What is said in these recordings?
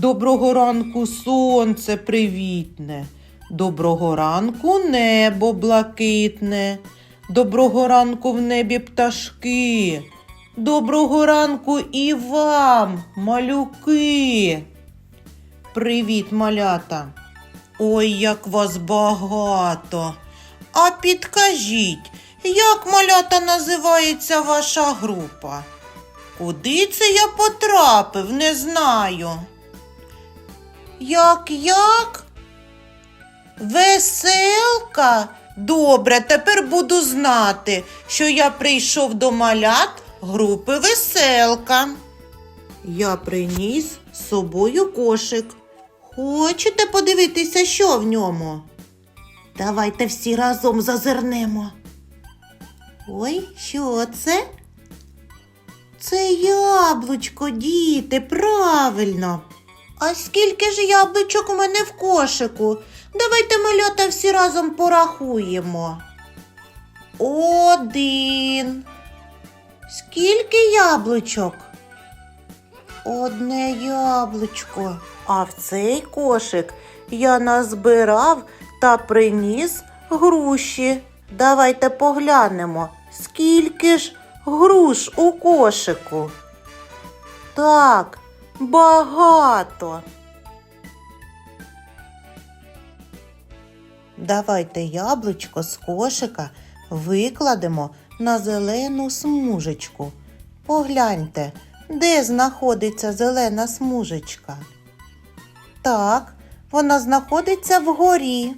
Доброго ранку сонце привітне. Доброго ранку небо блакитне. Доброго ранку в небі пташки. Доброго ранку і вам, малюки. Привіт, малята. Ой, як вас багато. А підкажіть, як малята називається ваша група? Куди це я потрапив, не знаю. Як як? Веселка? Добре, тепер буду знати, що я прийшов до малят групи веселка. Я приніс з собою кошик. Хочете подивитися, що в ньому? Давайте всі разом зазирнемо. Ой, що це? Це яблучко, діти, правильно. А скільки ж яблучок у мене в кошику? Давайте малята всі разом порахуємо. Один. Скільки яблучок? Одне яблучко. А в цей кошик я назбирав та приніс груші. Давайте поглянемо, скільки ж груш у кошику. Так, багато. Давайте яблучко з кошика викладемо на зелену смужечку. Погляньте, де знаходиться зелена смужечка. Так, вона знаходиться вгорі.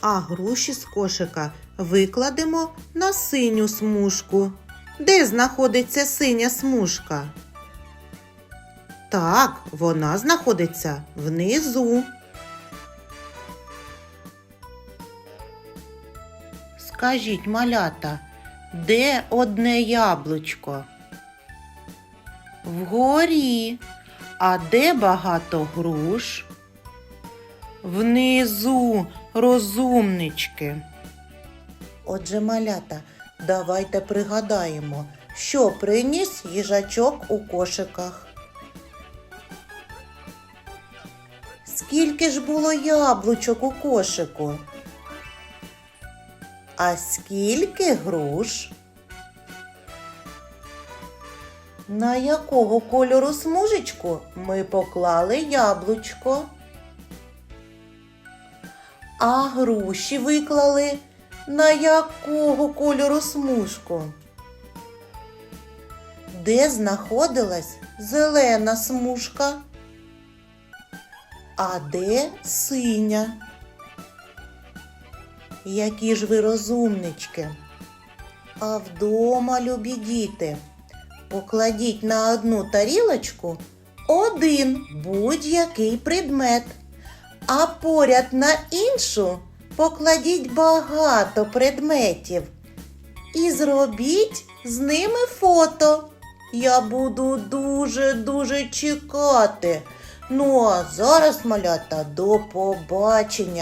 А груші з кошика викладемо на синю смужку. Де знаходиться синя смужка? Так, вона знаходиться внизу. Скажіть, малята, де одне яблучко? Вгорі. А де багато груш? Внизу, розумнички. Отже, малята, давайте пригадаємо, що приніс їжачок у кошиках. Скільки ж було яблучок у кошику? А скільки груш? На якого кольору смужечку ми поклали яблучко? А груші виклали на якого кольору смужку? Де знаходилась зелена смужка? А де синя? Які ж ви розумнички. А вдома, любі діти, покладіть на одну тарілочку один будь-який предмет, а поряд на іншу покладіть багато предметів і зробіть з ними фото. Я буду дуже-дуже чекати. Ну а зараз, малята, до побачення.